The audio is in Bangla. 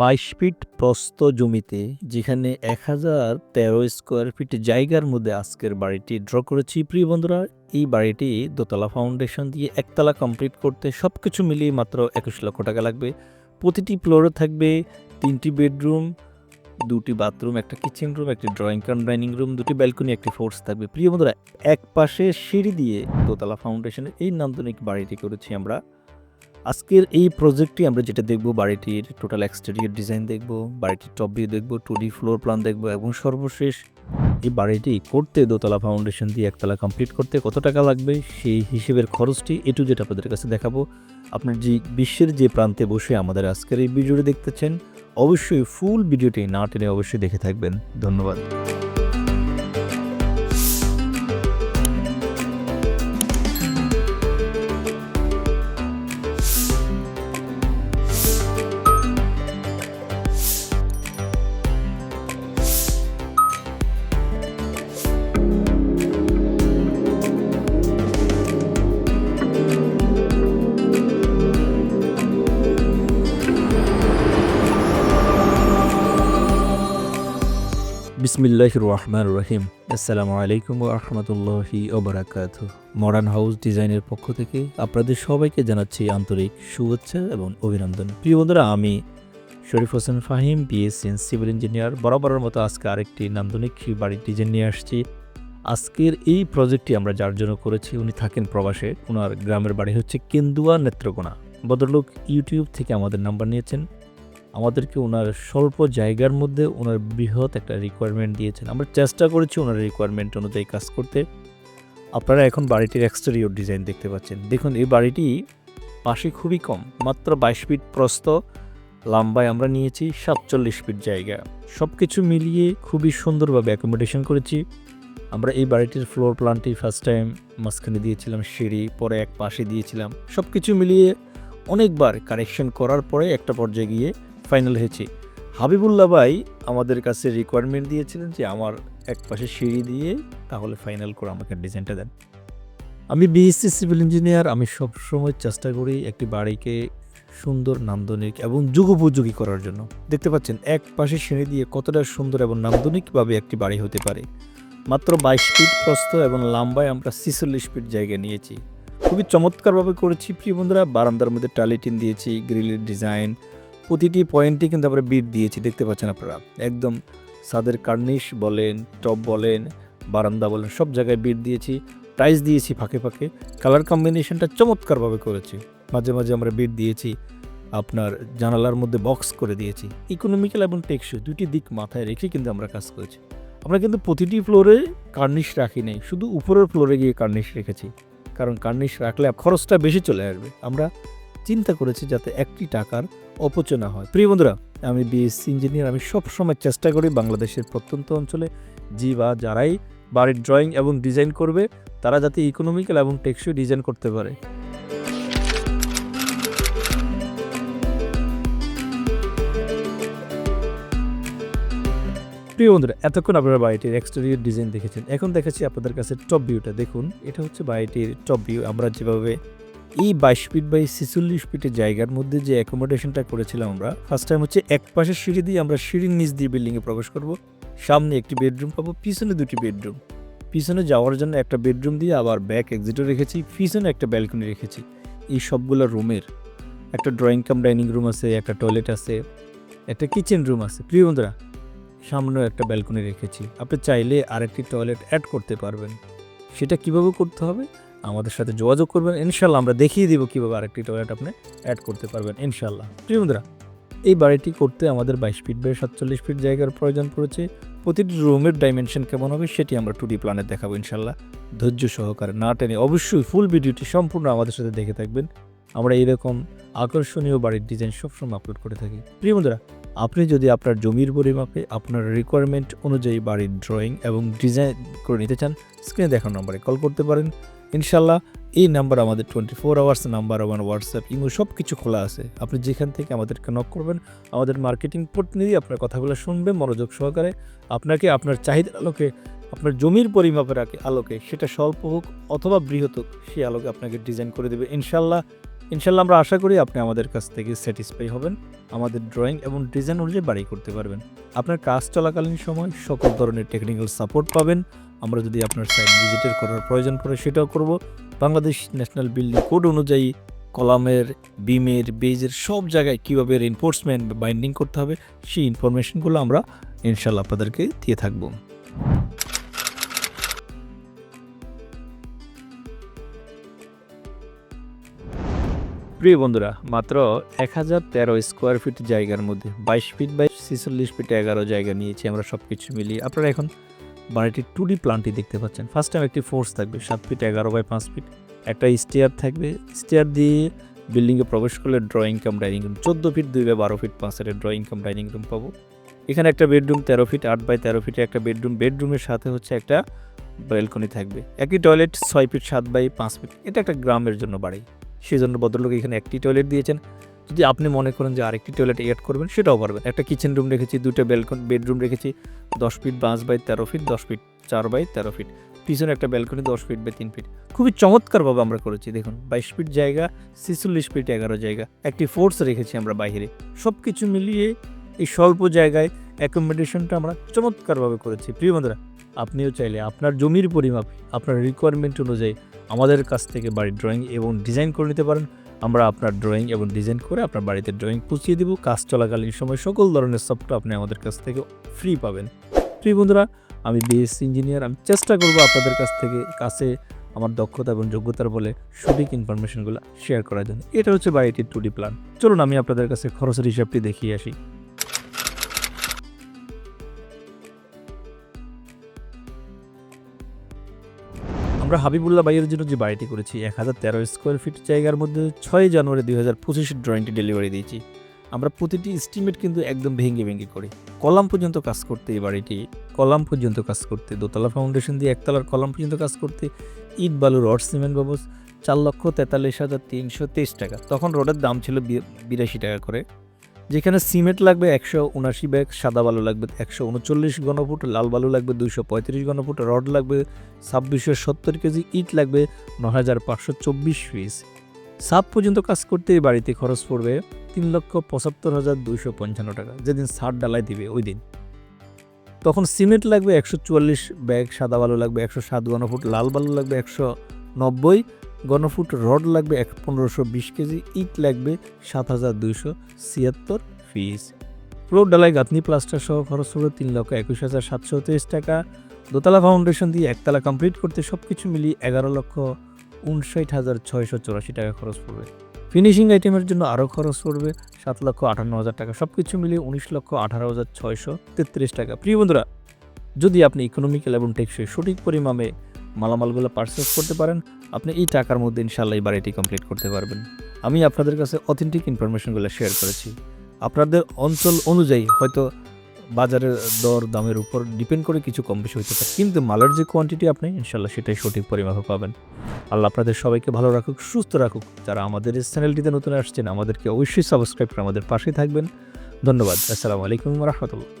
বাইশ ফিট প্রস্ত জমিতে, যেখানে এক হাজার তেরো স্কোয়ার ফিট জায়গার মধ্যে আজকের বাড়িটি ড্র করেছি। প্রিয় বন্ধুরা, এই বাড়িটি দোতলা ফাউন্ডেশন দিয়ে একতলা কমপ্লিট করতে সব কিছু মিলিয়ে মাত্র একুশ লক্ষ টাকা লাগবে। প্রতিটি ফ্লোরে থাকবে তিনটি বেডরুম, দুটি বাথরুম, একটা কিচেন রুম, একটি ড্রয়িং কাম, ডাইনিং রুম, দুটি ব্যালকনি, একটি ফোর্স থাকবে। প্রিয় বন্ধুরা, এক পাশে সিঁড়ি দিয়ে দোতলা ফাউন্ডেশনের এই নান্দনিক বাড়িটি করেছি আমরা। আজকের এই প্রজেক্টটি আমরা যেটা দেখব, বাড়িটির টোটাল এক্সটেরিয়র ডিজাইন দেখব, বাড়িটির টপ ভিউ দেখব টু ডি ফ্লোর প্ল্যান দেখব এবং সর্বশেষ এই বাড়িটি করতে দোতলা ফাউন্ডেশন দিয়ে একতলা কমপ্লিট করতে কত টাকা লাগবে সেই হিসেবের খরচটি এটু যেটা আপনাদের কাছে দেখাবো। আপনার যে বিশ্বের যে প্রান্তে বসে আমাদের আজকের এই ভিডিওটি দেখতেছেন, অবশ্যই ফুল ভিডিওটি না টেনে অবশ্যই দেখে থাকবেন। ধন্যবাদ। বিসমিল্লাহ রহমান রহিম। আসসালামু আলাইকুম রহমতুল্লাহি ওবরাকাত মডার্ন হাউস ডিজাইনের পক্ষ থেকে আপনাদের সবাইকে জানাচ্ছি আন্তরিক শুভেচ্ছা এবং অভিনন্দন। প্রিয় বন্ধুরা, আমি Sharif Hossain Fahim BSc civil engineer বরাবরের মতো আজকে আরেকটি নান্দনিক বাড়ির ডিজাইন নিয়ে আসছি। আজকের এই প্রজেক্টটি আমরা যার জন্য করেছি, উনি থাকেন প্রবাসে। ওনার গ্রামের বাড়ি হচ্ছে কেন্দুয়া নেত্রকোনা। ভদ্রলোক ইউটিউব থেকে আমাদের নাম্বার নিয়েছেন। আমাদেরকে ওনার স্বল্প জায়গার মধ্যে ওনার বৃহৎ একটা রিকোয়ারমেন্ট দিয়েছেন। আমরা চেষ্টা করেছি ওনার রিকোয়ারমেন্ট অনুযায়ী কাজ করতে। আপনারা এখন বাড়িটির এক্সটেরিয়র ডিজাইন দেখতে পাচ্ছেন। দেখুন, এই বাড়িটি পাশে খুবই কম, মাত্র বাইশ ফিট প্রস্ত লম্বায় আমরা নিয়েছি সাতচল্লিশ ফিট জায়গা। সব কিছু মিলিয়ে খুবই সুন্দরভাবে অ্যাকোমোডেশন করেছি। আমরা এই বাড়িটির ফ্লোর প্ল্যানটি ফার্স্ট টাইম মাঝখানে দিয়েছিলাম, সিঁড়ি, পরে এক পাশে দিয়েছিলাম। সব কিছু মিলিয়ে অনেকবার কারেকশন করার পরে একটা পর্যায়ে গিয়ে ফাইনাল হয়েছি। হাবিবুল্লাহ ভাই আমাদের কাছে রিকোয়ারমেন্ট দিয়েছিলেন যে আমার এক পাশে সিঁড়ি দিয়ে তাহলে ফাইনাল করে আমাকে ডিজাইনটা দেন। আমি বিএসসি সিভিল ইঞ্জিনিয়ার আমি সবসময় চেষ্টা করি একটি বাড়িকে সুন্দর, নান্দনিক এবং যুগোপযোগী করার জন্য। দেখতে পাচ্ছেন, এক পাশে সিঁড়ি দিয়ে কতটা সুন্দর এবং নান্দনিকভাবে একটি বাড়ি হতে পারে। মাত্র বাইশ ফিট প্রস্থ এবং লম্বায় আমরা ছিচল্লিশ ফিট জায়গা নিয়েছি। খুবই চমৎকারভাবে করেছি, প্রিয় বন্ধুরা। বারান্দার মধ্যে টালিটিন দিয়েছি, গ্রিলের ডিজাইন প্রতিটি পয়েন্টে কিন্তু আমরা বিট দিয়েছি, দেখতে পাচ্ছেন আপনারা। একদম সাদের কার্নিশ বলেন, টপ বলেন, বারান্দা বলেন, সব জায়গায় বিট দিয়েছি টাইস দিয়েছি ফাঁকে ফাঁকে। কালার কম্বিনেশনটা চমৎকারভাবে করেছি। মাঝে মাঝে আমরা বিট দিয়েছি, আপনার জানালার মধ্যে বক্স করে দিয়েছি। ইকোনমিক্যাল এবং টেকসই দুটি দিক মাথায় রেখে কিন্তু আমরা কাজ করেছি। আমরা কিন্তু প্রতিটি ফ্লোরে কার্নিশ রাখি নাই, শুধু উপরের ফ্লোরে গিয়ে কার্নিশ রেখেছি। কারণ কার্নিশ রাখলে খরচটা বেশি চলে আসবে। আমরা চিন্তা করেছি যাতে একটি টাকার অপচয় না হয়। প্রিয় বন্ধুরা, আমি বিএসসি ইঞ্জিনিয়ার, আমি সবসময় চেষ্টা করি বাংলাদেশের প্রত্যন্ত অঞ্চলে জি বা যারাই বাড়ির ড্রয়িং এবং ডিজাইন করবে, তারা যাতে ইকোনমিক্যাল এবং টেকসই ডিজাইন করতে পারে। প্রিয় বন্ধুরা, এতক্ষণ আপনারা বাড়িটির এক্সটেরিয়র ডিজাইন দেখেছেন। এখন দেখাচ্ছি আপনাদের কাছে টপ ভিউটা দেখুন, এটা হচ্ছে বাড়িটির টপ ভিউ আমরা যেভাবে এই বাইশ ফিট বাই ছেচল্লিশ ফিটের জায়গার মধ্যে যে অ্যাকোমোডেশনটা করেছিলাম আমরা ফার্স্ট টাইম হচ্ছে এক পাশের সিঁড়ি দিয়ে আমরা সিঁড়ির নিচ দিয়ে বিল্ডিংয়ে প্রবেশ করব। সামনে একটি বেডরুম পাবো, পিছনে দুটি বেডরুম পিছনে যাওয়ার জন্য একটা বেডরুম দিয়ে আবার ব্যাক এক্সিটও রেখেছি, পিছনে একটা ব্যালকনি রেখেছি। এই সবগুলো রুমের একটা ড্রয়িং কাম ডাইনিং রুম আছে, একটা টয়লেট আছে, একটা কিচেন রুম আছে। প্রিয় বন্ধুরা, সামনেও একটা ব্যালকনি রেখেছি। আপনি চাইলে আরেকটি টয়লেট অ্যাড করতে পারবেন। সেটা কীভাবে করতে হবে? আমাদের সাথে যোগাযোগ করবেন। ইনশাল্লাহ আমরা দেখিয়ে দিব কীভাবে আরেকটি টয়লেট আপনি অ্যাড করতে পারবেন ইনশাল্লাহ প্রিয় বন্ধুরা, এই বাড়িটি করতে আমাদের বাইশ ফিট বাই সাতচল্লিশ ফিট জায়গার প্রয়োজন পড়েছে। প্রতিটি রুমের ডাইমেনশন কেমন হবে সেটি আমরা টু ডি প্ল্যানে দেখাবো ইনশাল্লাহ ধৈর্য সহকারে না টেনে অবশ্যই ফুল ভিডিওটি সম্পূর্ণ আমাদের সাথে দেখে থাকবেন। আমরা এইরকম আকর্ষণীয় বাড়ির ডিজাইন সবসময় আপলোড করে থাকি। প্রিয় বন্ধুরা, আপনি যদি আপনার জমির পরিমাপে আপনার রিকোয়ারমেন্ট অনুযায়ী বাড়ির ড্রয়িং এবং ডিজাইন করে নিতে চান স্ক্রিনে দেখানো নম্বরে কল করতে পারেন। ইনশাল্লাহ এই নাম্বার আমাদের টোয়েন্টি ফোর আওয়ার্স নাম্বার আমার হোয়াটসঅ্যাপ ইমো সব কিছু খোলা আছে। আপনি যেখান থেকে আমাদেরকে নক করবেন, আমাদের মার্কেটিং প্রতিনিধি আপনার কথাগুলো শুনবে, মনোযোগ সহকারে আপনাকে আপনার চাহিদার আলোকে, আপনার জমির পরিমাপের আলোকে, সেটা স্বল্প হোক অথবা বৃহৎ হোক সেই আলোকে আপনাকে ডিজাইন করে দেবে। ইনশাল্লাহ ইনশাল্লাহ আমরা আশা করি আপনি আমাদের কাছ থেকে স্যাটিসফাই হবেন, আমাদের ড্রয়িং এবং ডিজাইন অনুযায়ী বাড়ি করতে পারবেন। আপনার কাজ চলাকালীন সময় সকল ধরনের টেকনিক্যাল সাপোর্ট পাবেন আমরা যদি আপনার সাইট ভিজিটের করার প্রয়োজন পড়ে সেটাও করব। বাংলাদেশ ন্যাশনাল বিল্ডিং কোড অনুযায়ী কলামের, বিমের বেজের সব জায়গায় কীভাবে রেনফোর্সমেন্ট বা বাইন্ডিং করতে হবে সেই ইনফরমেশনগুলো আমরা ইনশাল্লাহ আপনাদেরকে দিয়ে থাকব। প্রিয় বন্ধুরা, মাত্র এক হাজার তেরো স্কোয়ার ফিট জায়গার মধ্যে বাইশ ফিট বাই ছেচল্লিশ ফিট এগারো জায়গা নিয়েছি আমরা সব কিছু মিলিয়ে। আপনারা এখন বাড়িটির টু ডি প্ল্যানটি দেখতে পাচ্ছেন। ফার্স্ট টাইম একটি ফোর্স থাকবে, সাত ফিট এগারো বাই পাঁচ ফিট একটা স্টেয়ার থাকবে। স্টেয়ার দিয়ে বিল্ডিংয়ে প্রবেশ করলে ড্রয়িং কাম ডাইনিং রুম চোদ্দ ফিট দুই বাই বারো ফিট পাঁচ পাঁচের ড্রয়িং কাম ডাইনিং রুম পাবো। এখানে একটা বেডরুম তেরো ফিট আট বাই তেরো ফিটে একটা বেডরুম বেডরুমের সাথে হচ্ছে একটা ব্যালকনি থাকবে। একই টয়লেট ছয় ফিট সাত বাই পাঁচ ফিট এটা একটা গ্রামের জন্য বাড়ি। সেই জন্য ভদ্রলোক এখানে একটি টয়লেট দিয়েছেন। যদি আপনি মনে করেন যে আরেকটি টয়লেট অ্যাড করবেন, সেটাও পারবেন। একটা কিচেন রুম রেখেছি দুটো ব্যালকন বেডরুম রেখেছি, দশ ফিট পাঁচ বাই তেরো ফিট দশ ফিট চার বাই তেরো ফিট পিছনে একটা ব্যালকনি দশ ফিট বাই তিন ফিট খুবই চমৎকারভাবে আমরা করেছি, দেখুন। বাইশ ফিট জায়গা, ছেচল্লিশ ফিট এগারো জায়গা। একটি ফোর্স রেখেছি আমরা বাইরে। সব কিছু মিলিয়ে এই স্বল্প জায়গায় অ্যাকোমোডেশনটা আমরা চমৎকারভাবে করেছি। প্রিয় বন্ধুরা, আপনিও চাইলে আপনার জমির পরিমাপ, আপনার রিকোয়ারমেন্ট অনুযায়ী আমাদের কাছ থেকে বাড়ির ড্রয়িং এবং ডিজাইন করে নিতে পারেন। আমরা আপনার ড্রয়িং এবং ডিজাইন করে আপনার বাড়িতে ড্রয়িং পুষিয়ে দিব। কাজ চলাকালীন সময় সকল ধরনের সফটওয়্যার আপনি আমাদের কাছ থেকে ফ্রি পাবেন। প্রিয় বন্ধুরা, আমি বিএস ইঞ্জিনিয়ার আমি চেষ্টা করব আপনাদের কাছ থেকে কাছে আমার দক্ষতা এবং যোগ্যতার বলে সঠিক ইনফরমেশনগুলো শেয়ার করার জন্য। এটা হচ্ছে বাড়িটির টু ডি প্ল্যান চলুন আমি আপনাদের কাছে খরচের হিসাবটি দেখিয়ে আসি। আমরা হাবিবুল্লাহ ভাইয়ের জন্য যে বাড়িটি করেছি, এক হাজার তেরো স্কোয়ার ফিট জায়গার মধ্যে ছয় জানুয়ারি দুই হাজার পঁচিশের ড্রয়িংটি ডেলিভারি দিয়েছি। আমরা প্রতিটি এস্টিমেট কিন্তু একদম ভেঙে ভেঙে করি। কলাম পর্যন্ত কাজ করতে এই বাড়িটি, কলাম পর্যন্ত কাজ করতে, দোতলা ফাউন্ডেশন দিয়ে একতলার কলাম পর্যন্ত কাজ করতে, ইট, বালু, রড সিমেন্ট বাবস চার লক্ষ তেতাল্লিশ হাজার তিনশো তেইশ টাকা। তখন রডের দাম ছিল বিরাশি টাকা করে। যেখানে সিমেন্ট লাগবে একশো উনাশি ব্যাগ, সাদা বালু লাগবে একশো উনচল্লিশ ঘনফুট, লাল বালু লাগবে দুইশো পঁয়ত্রিশ ঘনফুট, রড লাগবে ছাব্বিশশো সত্তর কেজি, ইট লাগবে ন হাজার পাঁচশো চব্বিশ পিস। সাপ পর্যন্ত কাজ করতে বাড়িতে খরচ পড়বে তিন লক্ষ পঁচাত্তর হাজার দুইশো পঞ্চান্ন টাকা, যেদিন সার ডালাই দিবে ওই দিন। তখন সিমেন্ট লাগবে একশো চুয়াল্লিশ ব্যাগ, সাদা বালু লাগবে একশো সাত ঘনফুট, লাল বালু লাগবে একশো নব্বই ঘনফুট রড লাগবে এক পনেরোশো বিশ কেজি, ইট লাগবে সাত হাজার দুইশো ছিয়াত্তর ফিস পুরো ডালাই গাঁথনি, প্লাস্টার সহ খরচ পড়বে তিন লক্ষ একুশ হাজার সাতশো তেইশ টাকা। দোতলা ফাউন্ডেশন দিয়ে একতলা কমপ্লিট করতে সব কিছু মিলিয়ে এগারো লক্ষ উনষাট হাজার ছয়শো চৌরাশি টাকা খরচ পড়বে। ফিনিশিং আইটেমের জন্য আরও খরচ পড়বে সাত লক্ষ আটান্ন হাজার টাকা সব কিছু মিলিয়ে উনিশ লক্ষ আঠারো হাজার ছয়শো তেত্রিশ টাকা। প্রিয় বন্ধুরা, যদি আপনি ইকোনমিক্যাল এবং টেকসই সঠিক পরিমাণে মালামালগুলো পারচেস করতে পারেন আপনি এই টাকার মধ্যে ইনশাল্লাহ এই বাড়িটি কমপ্লিট করতে পারবেন। আমি আপনাদের কাছে অথেন্টিক ইনফরমেশনগুলো শেয়ার করেছি। আপনাদের অঞ্চল অনুযায়ী হয়তো বাজারের দর, দামের উপর ডিপেন্ড করে কিছু কম বেশি হতে পারে। কিন্তু মালের যে কোয়ান্টিটি আপনি ইনশাল্লাহ সেটাই সঠিক পরিমাপে পাবেন। আল্লাহ আপনাদের সবাইকে ভালো রাখুক, সুস্থ রাখুক। যারা আমাদের এই চ্যানেলটিতে নতুন আসছেন, আমাদেরকে অবশ্যই সাবস্ক্রাইব করে আমাদের পাশেই থাকবেন। ধন্যবাদ। আসসালামু আলাইকুম রহমতুল্লাহ।